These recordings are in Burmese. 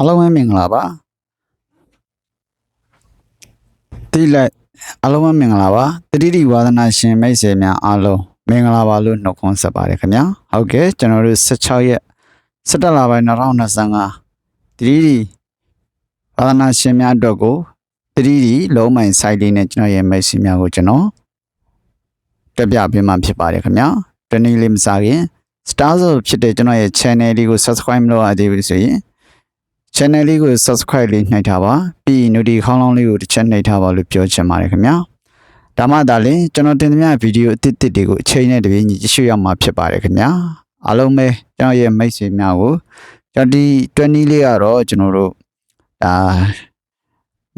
အားလုံးပဲမင်္ဂလာပါတိလက်အားလုံးပဲမင်္ဂလာပါတတိတိဝါဒနာရှင်မိတ်ဆွေများအားလုံးမင်္ဂလာပါလို့နှုတ်ခွန်းဆက်ပါတယ်ခင်ဗျာဟုတ်ကဲ့ကျွန်တော်တို့16ရက်17လပိုင်း2025တတိတိဝါဒနာရှင်များအတွက်ကိုတတိတိလုံးမိုင် site လေးနဲ့ကျွန်တော်ရဲ့မိတ်ဆွေများကိုကျွန်တော်တက်ပြပေးမှာဖြစ်ပါတယ်ခင်ဗျာတနေ့လေးမစားခင် star ဆိုဖြစ်တဲ့ကျွန်တော်ရဲ့ channel လေးကို subscribe မလုပ်ရသေးဘူးဆိုရင် channel လေးကို subscribe လေးနှိပ်ထားပါပြီးရင် notification ခေါင်းလောင်းလေးကိုတစ်ချက်နှိပ်ထားပါလို့ပြောချင်ပါတယ်ခင်ဗျာဒါမှသာလျှင်ကျွန်တော်တင်သမျှဗီဒီယိုအသစ်အသစ်တွေကိုအချိန်နဲ့တပြေးညီကြည့်ရှုရမှာဖြစ်ပါတယ်ခင်ဗျာအားလုံးပဲကျွန်တော်ရဲ့မိတ်ဆွေများကိုကျွန်တော်ဒီ20လေးကတော့ကျွန်တော်တို့ဒါ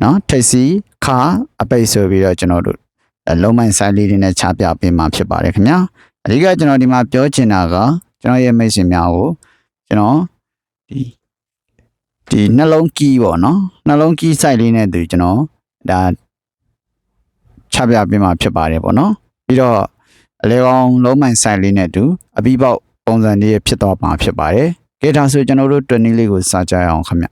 နော်ထိတ်စီခါအပိတ်ဆိုပြီးတော့ကျွန်တော်တို့အဲလုံးမိုင်းဆိုင်လေးတွေနဲ့ချပြပေးမှာဖြစ်ပါတယ်ခင်ဗျာအဓိကကျွန်တော်ဒီမှာပြောချင်တာကကျွန်တော်ရဲ့မိတ်ဆွေများကိုကျွန်တော်ဒီ ဒီနှလုံးကီးပေါ့နော်နှလုံးကီး site လေးနဲ့သူကျွန်တော်ဒါချပြပေးမှာဖြစ်ပါတယ်ပေါ့နော်ပြီးတော့အလဲကောင်လုံးမိုင် site လေးနဲ့တူအပြီးပေါက်ပုံစံလေးဖြစ်တော့မှာဖြစ်ပါတယ်ကဲဒါဆိုကျွန်တော်တို့တွနီးလေးကိုစကြရအောင်ခင်ဗျ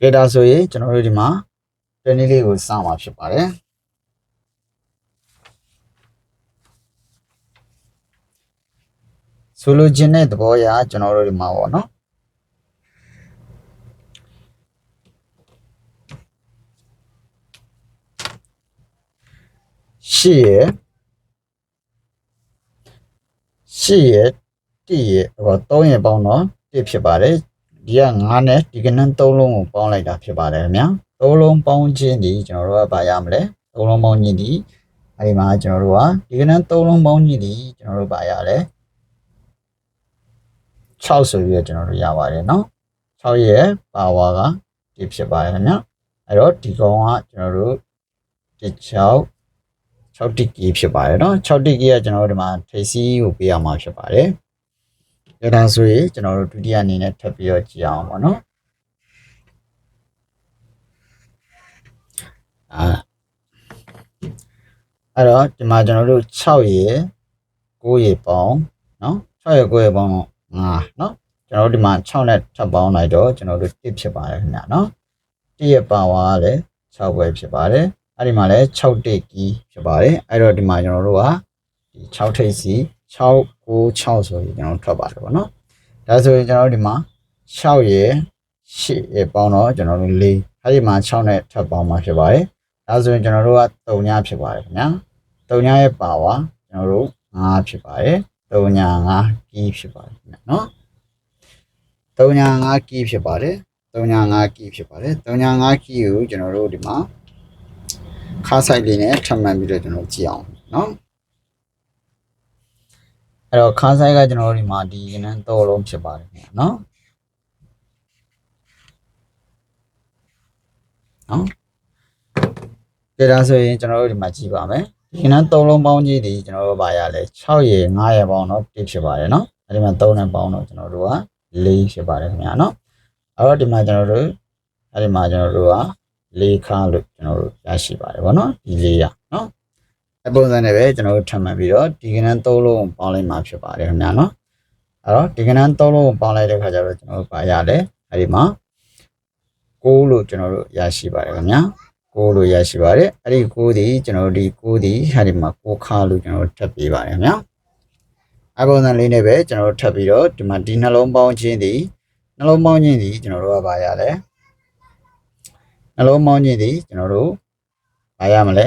ကဲဒါဆိုရင်ကျွန်တော်တို့ဒီမှာ တွနီးလေးကိုစမှာဖြစ်ပါတယ်ဆိုလိုချင်တဲ့သဘောအရကျွန်တော်တို့ဒီမှာပေါ့နော်ရှစ်ရယ်ရှစ်ရယ်တိရယ်ဟောသုံးရယ်ပေါင်းတော့တစ်ဖြစ်ပါတယ်ဒီက9နဲ့ဒီကနန်း3လုံးကိုပေါင်းလိုက်တာဖြစ်ပါတယ်ခင်ဗျာ 3လုံးပေါင်းခြင်းဒီကျွန်တော်တို့ကပါရမလဲ3လုံးပေါင်းခြင်းဒီအဲဒီမှာကျွန်တော်တို့ကဒီကနန်း3လုံးပေါင်းခြင်းဒီကျွန်တော်တို့ပါရလဲ6ဆိုပြီးတော့ကျွန်တော်တို့ရပါတယ်เนาะ6ရဲ့ပါဝါကဒီဖြစ်ပါတယ်ခင်ဗျာအဲ့တော့ဒီကောင်ကကျွန်တော်တို့ဒီ6 6တိကီဖြစ်ပါတယ်เนาะ6တိကီကကျွန်တော်တို့ဒီမှာထိပ်စီးကိုပေးရမှာဖြစ်ပါတယ်ဒါဒါဆိုရင်ကျွန်တော်တို့ဒုတိယအနေနဲ့ထပ်ပြီးတော့ကြည့်အောင်ပါเนาะ အာအဲ့တော့ဒီမှာကျွန်တော်တို့6ရေ9ရေပေါင်းเนาะ6ရေ9ရေပေါင်းတော့5เนาะကျွန်တော်တို့ဒီမှာ6နဲ့ထပ်ပေါင်းလိုက်တော့ကျွန်တော်တို့1ဖြစ်ပါတယ်ခင်ဗျာเนาะ1ရဲ့ပါဝါကလည်း6ပဲဖြစ်ပါတယ်အဲ့ဒီမှာလည်း6တိကီဖြစ်ပါတယ်အဲ့တော့ဒီမှာကျွန်တော်တို့ကဒီ6ထိပ်စီ6 9 6ဆိုရင်ကျွန်တော်ထွက်ပါတယ်ပေါ့နော်ဒါဆိုရင်ကျွန်တော်တို့ဒီမှာ6ရယ်8ရယ်ပေါင်းတော့ကျွန်တော်တို့4အဲ့ဒီမှာ6နဲ့ထပ်ပေါင်းမှာဖြစ်ပါတယ် ဒါဆိုရင်ကျွန်တော်တို့က3ညဖြစ်ပါတယ်ခင်ဗျာ3ညရဲ့ပါဝါကျွန်တော်တို့5ဖြစ်ပါတယ်3ည5ကီးဖြစ်ပါတယ်ခင်ဗျာနော်3ည5ကီးဖြစ်ပါတယ်3ည5ကီးဖြစ်ပါတယ်3ည5ကီးကိုကျွန်တော်တို့ဒီမှာခါဆိုင်လေးနဲ့ထပ်မှန်ပြီးတော့ကျွန်တော်ကြည့်အောင်နော်အဲ့တော့ခါဆိုင်ကကျွန်တော်တို့ဒီမှာဒီကနန်းတော့လုံးဖြစ်ပါတယ်ခင်ဗျာနော်နော် ကြဒါဆိုရင်ကျွန်တော်တို့ဒီမှာကြည့်ပါမယ်ဒီကနန်းသုံးလုံးပေါင်းကြီးဒီကျွန်တော်တို့ပါရလဲ6ရေ9ရေပေါင်းတော့1ဖြစ်ပါတယ်နော်အဲ့ဒီမှာ3နဲ့ပေါင်းတော့ကျွန်တော်တို့က4ဖြစ်ပါတယ်ခင်ဗျာနော်အဲ့တော့ဒီမှာကျွန်တော်တို့အဲ့ဒီမှာကျွန်တော်တို့က၄ခါလို့ကျွန်တော်တို့ရရှိပါတယ်ဗောနော်ဒီ၄ရနော်အပုံစံနဲ့ပဲကျွန်တော်တို့ထပ်မှတ်ပြီးတော့ဒီကနန်း၃လုံးပေါင်းလိုက်မှာဖြစ်ပါတယ်ခင်ဗျာနော်အဲ့တော့ဒီကနန်း၃လုံးပေါင်းလိုက်တဲ့ခါကျတော့ကျွန်တော်တို့ပါရတယ်အဲ့ဒီမှာ6လို့ကျွန်တော်တို့ရရှိပါတယ်ခင်ဗျာ 6လို့ရရှိပါတယ်အဲ့ဒီ6ဒီကျွန်တော်တို့ဒီ6ဒီဟာဒီမှာ6ခါလို့ကျွန်တော်တို့ထပ်ပေးပါတယ်ခင်ဗျာအပုံစံလေးနဲ့ပဲကျွန်တော်တို့ထပ်ပြီးတော့ဒီမှာဒီနှလုံးပေါင်းခြင်းဒီနှလုံးပေါင်းခြင်းဒီကျွန်တော်တို့ကပါရလဲနှလုံးပေါင်းခြင်းဒီကျွန်တော်တို့ပါရမလဲ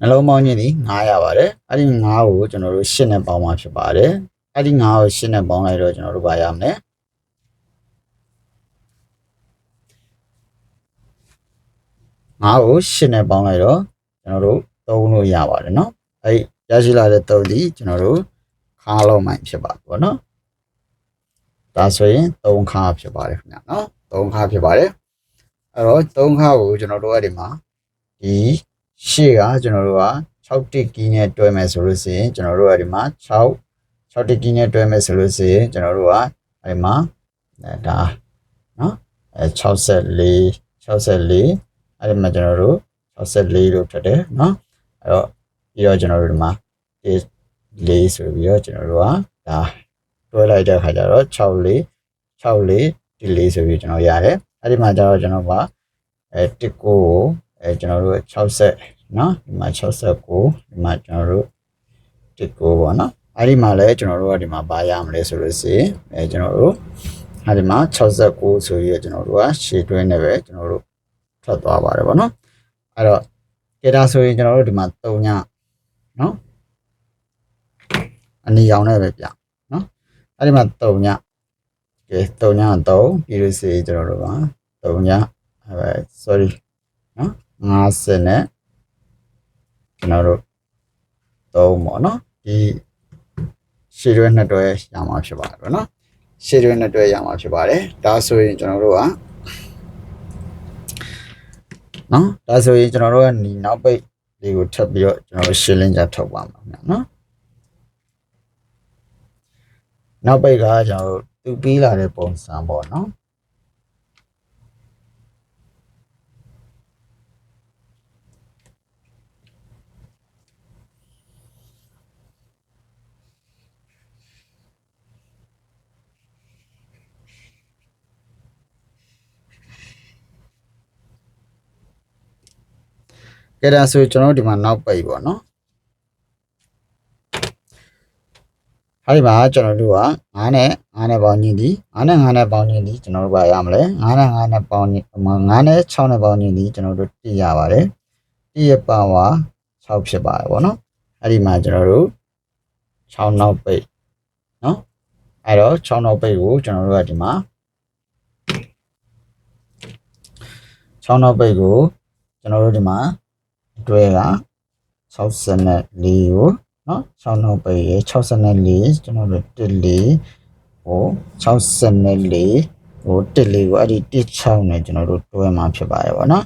နှလုံးပေါင်းခြင်းဒီ9ရပါတယ်အဲ့ဒီ9ကိုကျွန်တော်တို့10နဲ့ပေါင်းမှာဖြစ်ပါတယ်အဲ့ဒီ9ကို10နဲ့ပေါင်းလိုက်တော့ကျွန်တော်တို့ပါရမလဲ 9ကို10နဲ့ပေါင်းလိုက်တော့ကျွန်တော်တို့သုံးလို့ရပါတယ်เนาะအဲ့ဒီရရှိလာတဲ့သုံးဒီကျွန်တော်တို့ခါလုံးမှဖြစ်ပါဘောเนาะဒါဆိုရင်3ခါဖြစ်ပါတယ်ခင်ဗျာเนาะ3ခါဖြစ်ပါတယ်အဲ့တော့3ခါကိုကျွန်တော်တို့အဲ့ဒီမှာဒီရှေ့ကကျွန်တော်တို့က6တစ်ကီးနဲ့တွဲမယ်ဆိုလို့ရှိရင်ကျွန်တော်တို့အဲ့ဒီမှာ6 6တစ်ကီးနဲ့တွဲမယ်ဆိုလို့ရှိရင်ကျွန်တော်တို့ကအဲ့ဒီမှာဒါเนาะ အဲ64 64 အဲ့ဒီမှာကျွန်တော်တို့64လို့ထွက်တယ်เนาะအဲ့တော့ပြီးတော့ကျွန်တော်တို့ဒီမှာ4ဆိုပြီးတော့ကျွန်တော်တို့ကဒါတွဲလိုက်တဲ့ခါကျတော့64 64ဒီ4ဆိုပြီးကျွန်တော်ရတယ်အဲ့ဒီမှာကျတော့ကျွန်တော်ကအဲတစ်ကိုအဲကျွန်တော်တို့60เนาะဒီမှာ69ဒီမှာကျွန်တော်တို့တစ်ကိုပေါ့เนาะအဲ့ဒီမှာလည်းကျွန်တော်တို့ကဒီမှာဘာရမလဲဆိုလို့ရှိရင်အဲကျွန်တော်တို့အဲ့ဒီမှာ69ဆိုပြီးတော့ကျွန်တော်တို့ကရှေ့တွဲနေပဲကျွန်တော်တို့ ထွက်သွားပါတယ်ဗောနော်အဲ့တော့ကေတာဆိုရင်ကျွန်တော်တို့ဒီမှာ3ညနော်အနီရောင်နဲ့ပဲပြနော်အဲ့ဒီမှာ3ညကဲ3ည3ပြီးလို့ရှိရင်ကျွန်တော်တို့က3ညအဲ sorry နော်50နဲ့ကျွန်တော်တို့3ပေါ့နော်ဒီရှေ့တွဲနှစ်တွဲရမှာဖြစ်ပါတယ်ဗောနော်ရှေ့တွဲနှစ်တွဲရမှာဖြစ်ပါတယ်ဒါဆိုရင်ကျွန်တော်တို့က နော်ဒါဆိုရင်ကျွန်တော်တို့ကဒီနောက်ပိတ်လေးကိုထပ်ပြီးတော့ကျွန်တော်တို့ရှင်းလင်းကြထုတ်ပါမှာခင်ဗျာနော်နောက်ပိတ်ကကျွန်တော်တို့သူပြီးလာတဲ့ပုံစံပေါ့နော် ကဲဒါဆိုကျွန်တော်တို့ဒီမှာနောက်ပိတ်ပေါ့နော်အဲဒီမှာကျွန်တော်တို့က9နဲ့9နဲ့ပေါင်းညီသည်9နဲ့9နဲ့ပေါင်းညီသည်ကျွန်တော်တို့ကရမလဲ9နဲ့9နဲ့ပေါင်းညီ9နဲ့6နဲ့ပေါင်းညီသည်ကျွန်တော်တို့တည်ရပါတယ်တည်ရပါဝါ6ဖြစ်ပါတယ်ပေါ့နော်အဲ့ဒီမှာကျွန်တော်တို့6နောက်ပိတ်နော်အဲ့တော့6နောက်ပိတ်ကိုကျွန်တော်တို့ကဒီမှာ6နောက်ပိတ်ကိုကျွန်တော်တို့ဒီမှာအ တွဲက64ကိုနော်6နောက်ပိတ်ရ64ကျွန်တော်တို့14ဟို64ဟို14ကိုအဲ့ဒီ16နဲ့ကျွန်တော်တို့တွဲမှာဖြစ်ပါတယ်ဗောနော်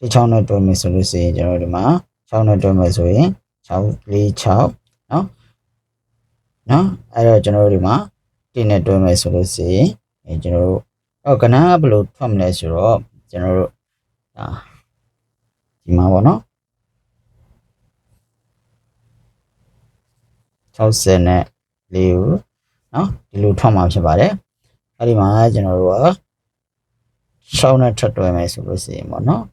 16နဲ့တွဲမယ်ဆိုလို့ရှိရင်ကျွန်တော်တို့ဒီမှာ6နဲ့တွဲမယ်ဆိုရင်646နော်နော်အဲ့တော့ကျွန်တော်တို့ဒီမှာ1နဲ့တွဲမယ်ဆိုလို့ရှိရင်အဲကျွန်တော်တို့အော်ကဏ္ဍကဘယ်လိုထွက်မလဲဆိုတော့ကျွန်တော်တို့ဒါဒီမှာဗောနော် 60နဲ့4ကိုနော်ဒီလိုထွက်မှာဖြစ်ပါတယ်အဲ့ဒီမှာကျွန်တော်တို့က6နဲ့ထပ်တွဲမယ်ဆိုလို့ရှိရင်ပေါ့နော်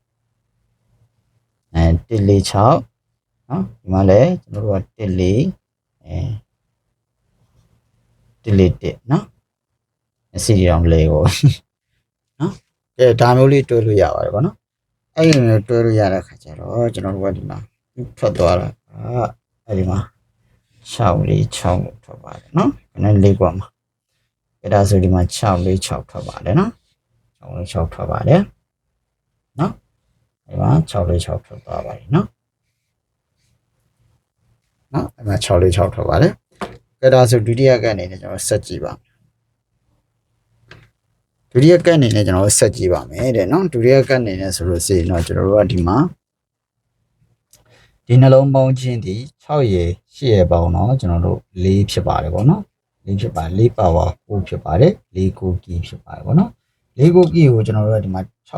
အဲ146နော်ဒီမှာလည်းကျွန်တော်တို့က14အဲ141နော်အစီရောင်လေးကိုနော်အဲဒါမျိုးလေးတွဲလို့ရပါတယ်ပေါ့နော်အဲ့ဒီလိုတွဲလို့ရတဲ့ခါကျတော့ကျွန်တော်တို့ကဒီမှာထွက်သွားတာအာအဲ့ဒီမှာ 6 4 6လို့ထွက်ပါတယ်နော်ခဏလေးကွာမှာအဲ့ဒါဆိုဒီမှာ6 4 6ထွက်ပါတယ်နော်6 4 6ထွက်ပါတယ်နော်အဲ့မှာ6 4 6ထွက်သွားပါတယ်နော်နော်အဲ့မှာ6 4 6ထွက်ပါတယ်အဲ့ဒါဆိုဒုတိယကအနေနဲ့ကျွန်တော်ဆက်ကြည့်ပါဒုတိယကအနေနဲ့ကျွန်တော်ဆက်ကြည့်ပါမယ်တဲ့နော်ဒုတိယကအနေနဲ့ဆိုလို့ရှိရင်တော့ကျွန်တော်တို့ကဒီမှာ ဒီနှလုံးပေါင်းခြင်းဒီ6ရေ8ရေပေါင်းတော့ကျွန်တော်တို့4ဖြစ်ပါတယ်ပေါ့နော်4ဖြစ်ပါ4ပါဝါ9ဖြစ်ပါတယ်4ကိုကီဖြစ်ပါတယ်ပေါ့နော်4ကိုကီကိုကျွန်တော်တို့ကဒီမှာ69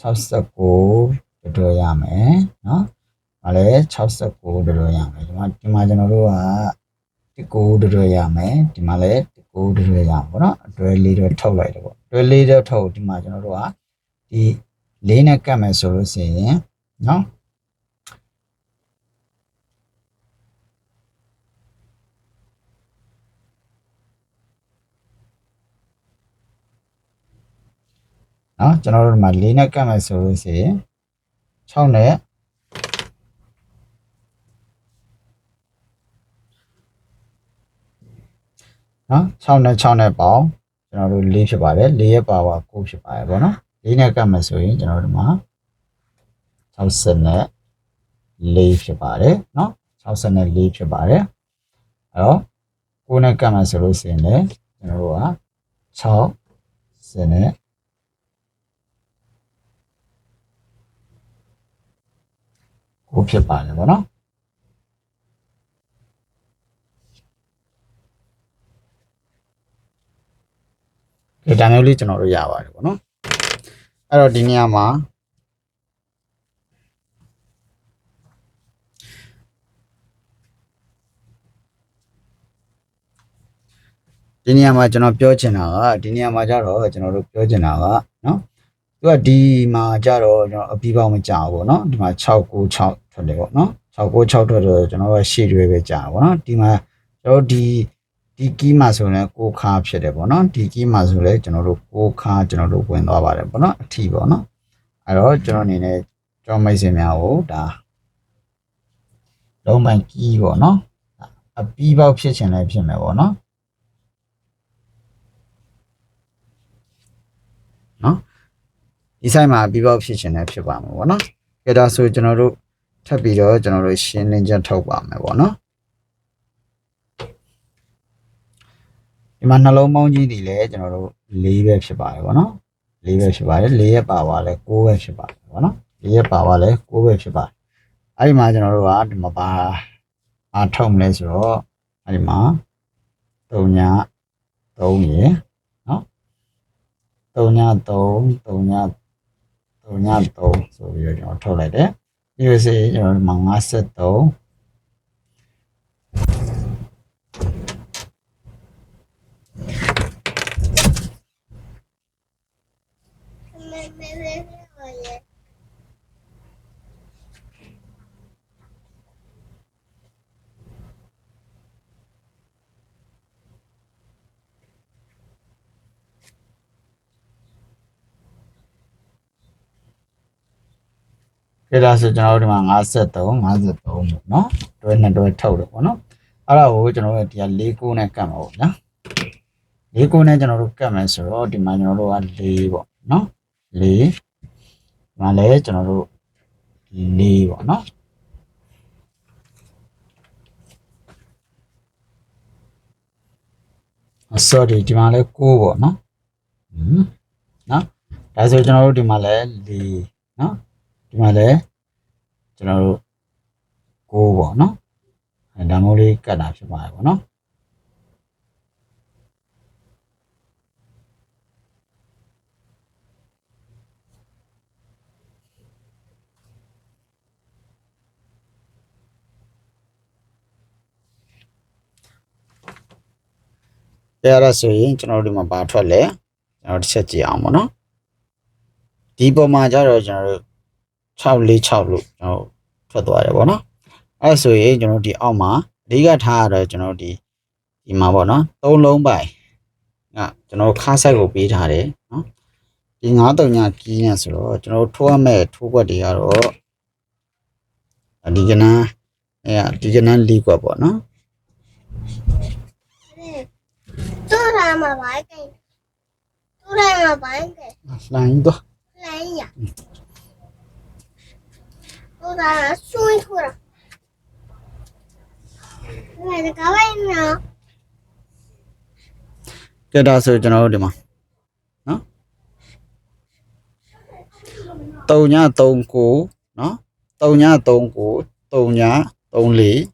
69တော်ရမယ်နော်။ဒါလည်း69တော်ရမယ်ဒီမှာဒီမှာကျွန်တော်တို့က19တော်ရမယ်ဒီမှာလည်း19တော်ရမှာပေါ့နော်အတွဲလေးတော့ထုတ်လိုက်တယ်ပေါ့အတွဲလေးတော့ထုတ်ဒီမှာကျွန်တော်တို့ကဒီလေးနဲ့ကတ်မယ်ဆိုလို့ရှိရင် နော်နော်ကျွန်တော်တို့ဒီမှာ၄နဲ့ကတ်မယ်ဆိုလို့ရှိရင်6နဲ့နော်6နဲ့6နဲ့ပေါင်းကျွန်တော်တို့၄ဖြစ်ပါတယ်၄ရဲ့ပါဝါ9ဖြစ်ပါတယ်ဗောနော်၄နဲ့ကတ်မယ်ဆိုရင်ကျွန်တော်တို့ဒီမှာ 60နဲ့4ဖြစ်ပါတယ်နော်60နဲ့4ဖြစ်ပါတယ်အဲ့တော့9နဲ့ကတ်မယ်ဆိုလို့ရှိရင်လည်းကျွန်တော်တို့က6နဲ့ကိုဖြစ်ပါတယ်ဗောနော်ဒကဲဒါမျိုးလေးကျွန်တော်တို့ရပါတယ်ပေါ့နော်အဲ့တော့ဒီနေရာမှာ ဒီနေရာမှာကျွန်တော်ပြောချင်တာကဒီနေရာမှာကြတော့ကျွန်တော်တို့ပြောချင်တာကနော်သူကဒီမှာကြတော့ကျွန်တော်အပြီးပေါင်းမကြဘူးပေါ့နော်ဒီမှာ696ထွက်တယ်ပေါ့နော်696ထွက်တော့ကျွန်တော်တို့ရှေ့တွေပဲကြာပေါ့နော်ဒီမှာကျွန်တော်တို့ဒီဒီကီးမှာဆိုရင်ကိုခါဖြစ်တယ်ပေါ့နော်ဒီကီးမှာဆိုလဲကျွန်တော်တို့ကိုခါကျွန်တော်တို့ဝင်သွားပါတယ်ပေါ့နော်အထီပေါ့နော်အဲ့တော့ကျွန်တော်အနေနဲ့ကျွန်တော်မိတ်ဆွေများကိုဒါလုံးပိုင်းကီးပေါ့နော်အပြီးပေါက်ဖြစ်ချင်လည်းဖြစ်မယ်ပေါ့နော် နော်ဒီ site မှာ pivot ဖြစ်ချင်တယ်ဖြစ်ပါမှာပေါ့နော်ကဲဒါဆိုကျွန်တော်တို့ထပ်ပြီးတော့ကျွန်တော်တို့ရှင်းလင်းချက်ထုတ်ပါမယ်ပေါ့နော်ဒီမှာနှလုံးပေါင်းကြီးတွေလည်းကျွန်တော်တို့၄ပဲဖြစ်ပါတယ်ပေါ့နော်၄ပဲဖြစ်ပါတယ်၄ရဲ့ပါဝါလည်း၉ပဲဖြစ်ပါတယ်ပေါ့နော်၄ရဲ့ပါဝါလည်း၉ပဲဖြစ်ပါတယ်အဲ့ဒီမှာကျွန်တော်တို့ကဒီမှာပါအထုတ်မလဲဆိုတော့အဲ့ဒီမှာ၃ည၃ရယ် 393 393ဆိုပြီးတော့ကျွန်တော်ထုတ်လိုက်တယ် USA ကျွန်တော်ဒီမှာ53 ပြလာဆိုကျွန်တော်တို့ဒီမှာ53 53ပေါ့နော်တွဲနှစ်တွဲထုတ်တယ်ပေါ့နော်အဲ့ဒါကိုကျွန်တော်တို့ဒီက၄ကိုနဲ့ကတ်မှာပေါ့ညာ၄ကိုနဲ့ကျွန်တော်တို့ကတ်မယ်ဆိုတော့ဒီမှာကျွန်တော်တို့က၄ပေါ့နော်၄ဒီမှာလည်းကျွန်တော်တို့၄ပေါ့နော်အ sorry ဒီမှာလည်း9ပေါ့နော်ဟွန်းနော်ဒါဆိုကျွန်တော်တို့ဒီမှာလည်း၄နော် ဒီမှာလည်းကျွန်တော်တို့ကိုးပေါ့နော်အဲဒါမျိုးလေးကတ်တာဖြစ်ပါတယ်ပေါ့နော်အဲအဲ့ဒါဆိုရင်ကျွန်တော်တို့ဒီမှာဘာထွက်လဲကျွန်တော်တစ်ချက်ကြည့်အောင်ပေါ့နော်ဒီပုံမှာကျတော့ကျွန်တော်တို့ 646လို့ကျွန်တော်ထွက်သွားတယ်ပေါ့နော်အဲ့ဆိုရင်ကျွန်တော်ဒီအောက်မှာအဓိကထားရတော့ကျွန်တော်ဒီဒီမှာပေါ့နော်သုံးလုံးပိုင်ကကျွန်တော်ခါဆက်ကိုပေးထားတယ်နော်ဒီ939ကြီးနဲ့ဆိုတော့ကျွန်တော်ထိုးရမဲ့ထိုးွက်တွေကတော့ဒီကနန်းအဲဒီကနန်း၄ွက်ပေါ့နော်တို့ရမှာပါကိတို့ရမှာပါကိလိုင်းတော့လိုင်းရ 做他们送一出了。买的干嘛呢？ ကဲဒါဆိုကျွန်တော်တို့ဒီမှာနော်3ည39နော်3ည39 3ည34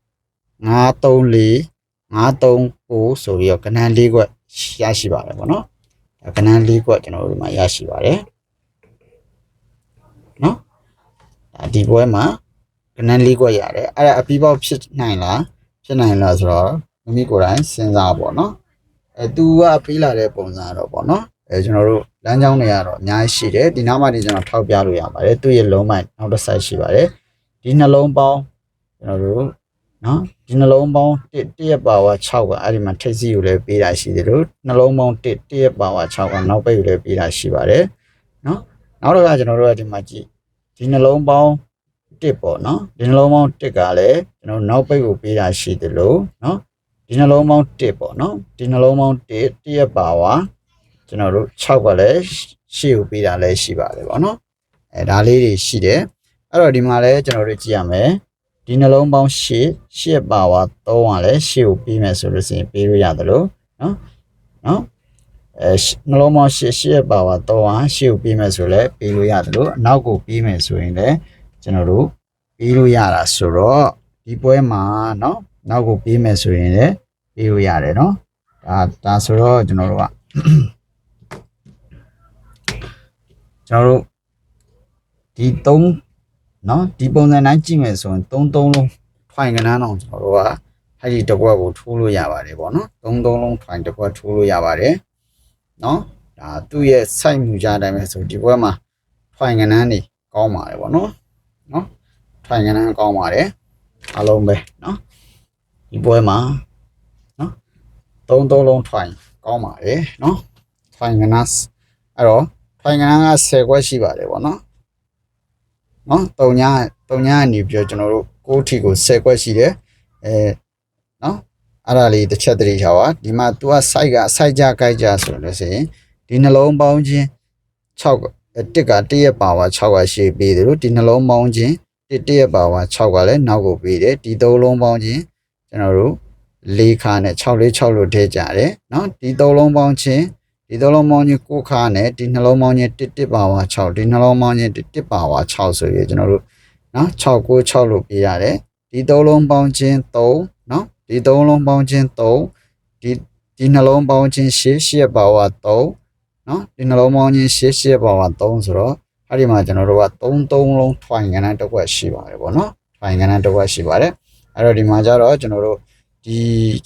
534 539ဆိုပြီးတော့ကဏ္ဍ၄ခွက်ရရှိပါတယ်ပေါ့နော်ဒါကဏ္ဍ၄ခွက်ကျွန်တော်တို့ဒီမှာရရှိပါတယ်နော် ဒါဒီပွဲမှာကဏ္ဍ၄ခွက်ရတယ်အဲ့ဒါအပြီးပေါက်ဖြစ်နိုင်လားဖြစ်နိုင်လားဆိုတော့မိမိကိုယ်တိုင်စဉ်းစားပေါ့နော်အဲသူကပေးလာတဲ့ပုံစံတော့ပေါ့နော်အဲကျွန်တော်တို့လမ်းကြောင်းတွေကတော့အများကြီးရှိတယ်ဒီနားမှာဒီကျွန်တော်ထောက်ပြလို့ရပါတယ်သူ့ရဲ့လုံးမိုင်နောက်တစ် site ရှိပါတယ်ဒီနှလုံးပေါင်းကျွန်တော်တို့နော်ဒီနှလုံးပေါင်း1 1ရက်ပါဝါ6ကအဲ့ဒီမှာထိပ်စီကိုလည်းပေးတာရှိတယ်လို့နှလုံးပေါင်း1 1ရက်ပါဝါ6ကနောက်ပိတ်ကိုလည်းပေးတာရှိပါတယ်နော်နောက်တစ်ခါကျွန်တော်တို့ကဒီမှာကြည့် ဒီနှလုံးပေါင်း1ပေါ့နော်ဒီနှလုံးပေါင်း1ကလည်းကျွန်တော်နောက်ပိတ်ကိုပေးတာရှိတယ်လို့နော်ဒီနှလုံးပေါင်း1ပေါ့နော်ဒီနှလုံးပေါင်း1တရက်ပါဝါကျွန်တော်တို့6ကလည်းရှေ့ကိုပေးတာလည်းရှိပါတယ်ပေါ့နော်အဲဒါလေးတွေရှိတယ်အဲ့တော့ဒီမှာလည်းကျွန်တော်တို့ကြည့်ရမယ်ဒီနှလုံးပေါင်း8 8ပါဝါ3ကလည်းရှေ့ကိုပေးမယ်ဆိုလို့ရှိရင်ပေးလို့ရတယ်လို့နော်နော် အဲနှလုံးပေါင်း8 8ပါဝါ3ကရှေ့ကိုပေးမယ်ဆိုလည်းပေးလို့ရတယ်လို့အနောက်ကိုပေးမယ်ဆိုရင်လည်းကျွန်တော်တို့ပေးလို့ရတာဆိုတော့ဒီပွဲမှာနော်နောက်ကိုပေးမယ်ဆိုရင်လည်း ပေးလို့ရတယ်เนาะဒါဒါဆိုတော့ကျွန်တော်တို့က ကျွန်တော်တို့ဒီ3เนาะဒီပုံစံတိုင်းကြည့်မယ်ဆိုရင်3 3လုံးဖိုင်ကနန်းအောင်ကျွန်တော်တို့ကအဲ့ဒီတစ်ခွက်ကိုထိုးလို့ရပါတယ်ပေါ့နော်3 3လုံးဖိုင်တစ်ခွက်ထိုးလို့ရပါတယ် နော်ဒါသူ့ရဲ့စိုက်မှုကြတိုင်းပဲဆိုဒီဘက်မှာထိုင်ကနန်းနေကောင်းပါတယ်ပေါ့နော်နော်ထိုင်ကနန်းကောင်းပါတယ်အလုံးပဲနော်ဒီပွဲမှာနော်သုံးသုံးလုံးထိုင်ကောင်းပါတယ်နော်ထိုင်ကနန်းအဲ့တော့ထိုင်ကနန်းက10ခွက်ရှိပါတယ်ပေါ့နော်နော်တုံညာတုံညာကနေပြီးတော့ကျွန်တော်တို့ကိုးထီကို10ခွက်ရှိတယ်အဲ အဲ့ဒါလေးတစ်ချက်တတိထားပါဒီမှာ तू က site က site ကြ guide ကြဆိုလို့ဆိုရင်ဒီနှလုံးပေါင်းချင်း6တစ်ကတရက်ပါဝါ6ကရှေ့ပေးတယ်လို့ဒီနှလုံးပေါင်းချင်းတစ်တရက်ပါဝါ6ကလည်းနောက်ကိုပေးတယ်ဒီသုံးလုံးပေါင်းချင်းကျွန်တော်တို့၄ခါနဲ့6လေး6လို့ထည့်ကြတယ်နော်ဒီသုံးလုံးပေါင်းချင်းဒီသုံးလုံးပေါင်းချင်း9ခါနဲ့ဒီနှလုံးပေါင်းချင်းတစ်တစ်ပါဝါ6ဒီနှလုံးပေါင်းချင်းတစ်တစ်ပါဝါ6ဆိုရင်ကျွန်တော်တို့နော်6 9 6လို့ပေးရတယ်ဒီသုံးလုံးပေါင်းချင်း3နော် ဒီသုံးလုံးပေါင်းချင်း3ဒီဒီနှလုံးပေါင်းချင်း8 8ပါဝါ3နော်ဒီနှလုံးပေါင်းချင်း8 8ပါဝါ3ဆိုတော့အဲ့ဒီမှာကျွန်တော်တို့က3 3လုံးထွိုင်ကဏ္ဍတစ်ခွက်ရှိပါတယ်ပေါ့နော်ထွိုင်ကဏ္ဍတစ်ခွက်ရှိပါတယ်အဲ့တော့ဒီမှာကျတော့ကျွန်တော်တို့ဒီ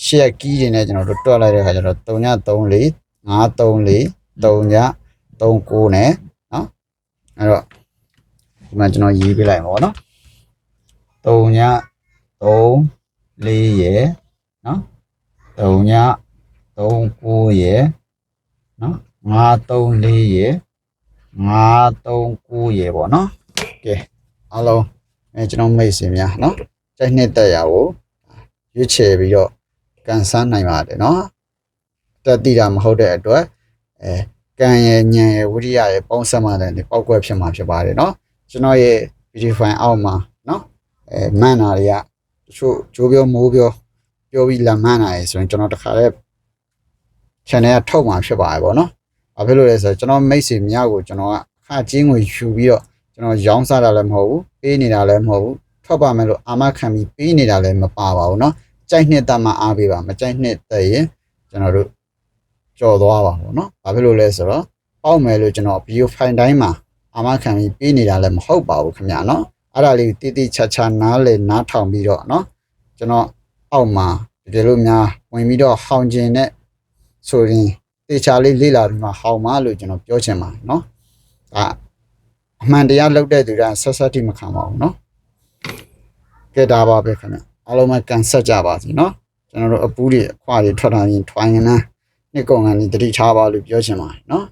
ရှေ့ကီးတွေနဲ့ကျွန်တော်တို့တွက်လိုက်တဲ့အခါကျတော့3ည3လေး9 3လေး3ည3 9နဲ့နော်အဲ့တော့ဒီမှာကျွန်တော်ရေးပြလိုက်ပါဘောနော်3ည3 4ရယ်နော်3ည3 9ရယ်နော်9 3 4ရယ်9 3 9ရယ်ပေါ့နော်ကဲအားလုံးအဲကျွန်တော်မိတ်ဆွေများနော်ကြိုက်နှစ်တက်ရကိုရွေးချယ်ပြီးတော့ကန်ဆန်းနိုင်ပါတယ်နော်တက်တိတာမဟုတ်တဲ့အတွက်အဲကံရဲ့ညံရဲ့ဝိရိယရဲ့ပေါင်းစပ်မှလည်းပေါက်ကွက်ဖြစ်မှာဖြစ်ပါတယ်နော်ကျွန်တော်ရဲ့ video file အောက်မှာနော်အဲမှန်တာတွေကတ ချို့ဂျိုးပြောမိုးပြောပြောပြီးလမ်းမှန်းလာရယ်ဆိုရင်ကျွန်တော်တခါတည်း channel ကထုတ်မှာဖြစ်ပါတယ်ဗောနော်။ဘာဖြစ်လို့လဲဆိုတော့ကျွန်တော်မိတ်ဆွေများကိုကျွန်တော်ကအခချင်းငွေယူပြီးတော့ကျွန်တော်ရောင်းစားတာလည်းမဟုတ်ဘူး။ပေးနေတာလည်းမဟုတ်ဘူး။ထွက်ပါမယ်လို့အာမခံပြီးပေးနေတာလည်းမပါပါဘူးနော်။ကြိုက်နှစ်တက်မှအားပေးပါမကြိုက်နှစ်တက်ရင်ကျွန်တော်တို့ကြော်သွားပါဗောနော်။ဘာဖြစ်လို့လဲဆိုတော့ပေါက်မယ်လို့ကျွန်တော် video file တိုင်းမှာအာမခံပြီးပေးနေတာလည်းမဟုတ်ပါဘူးခင်ဗျာနော်။ အဲ့ဒါလေးတိတိချာချာနားလေနားထောင်ပြီးတော့เนาะကျွန်တော်အောက်မှာဒီလိုများဝင်ပြီးတော့ဟောင်ကျင်တဲ့ ဆိုရင်တေချာလေးလေ့လာပြီးမှဟောင်းမလို့ကျွန်တော်ပြောချင်ပါတယ်เนาะဒါအမှန်တရားလောက်တဲ့သူကဆက်ဆက်တိမခံပါဘူးเนาะကဲဒါပါပဲခင်ဗျအားလုံးပဲကန်ဆက်ကြပါစီเนาะကျွန်တော်တို့အပူးတွေအခွာတွေထွက်လာရင်ထွိုင်းနေနှစ်ကောင်ကနေတတိထားပါလို့ပြောချင်ပါတယ်เนาะ